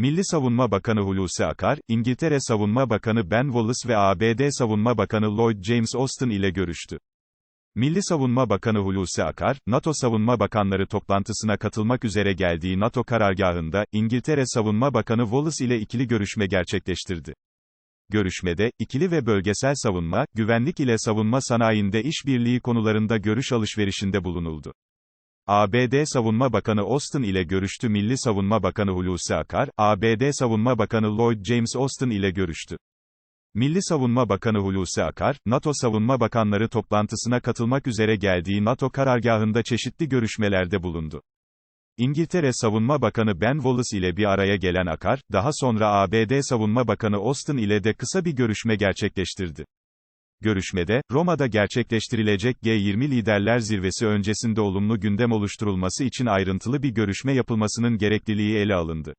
Milli Savunma Bakanı Hulusi Akar, İngiltere Savunma Bakanı Ben Wallace ve ABD Savunma Bakanı Lloyd James Austin ile görüştü. Milli Savunma Bakanı Hulusi Akar, NATO Savunma Bakanları toplantısına katılmak üzere geldiği NATO karargahında, İngiltere Savunma Bakanı Wallace ile ikili görüşme gerçekleştirdi. Görüşmede, ikili ve bölgesel savunma, güvenlik ile savunma sanayinde işbirliği konularında görüş alışverişinde bulunuldu. ABD Savunma Bakanı Austin ile görüştü Milli Savunma Bakanı Hulusi Akar, ABD Savunma Bakanı Lloyd James Austin ile görüştü. Milli Savunma Bakanı Hulusi Akar, NATO Savunma Bakanları toplantısına katılmak üzere geldiği NATO karargahında çeşitli görüşmelerde bulundu. İngiltere Savunma Bakanı Ben Wallace ile bir araya gelen Akar, daha sonra ABD Savunma Bakanı Austin ile de kısa bir görüşme gerçekleştirdi. Görüşmede, Roma'da gerçekleştirilecek G20 Liderler Zirvesi öncesinde olumlu gündem oluşturulması için ayrıntılı bir görüşme yapılmasının gerekliliği ele alındı.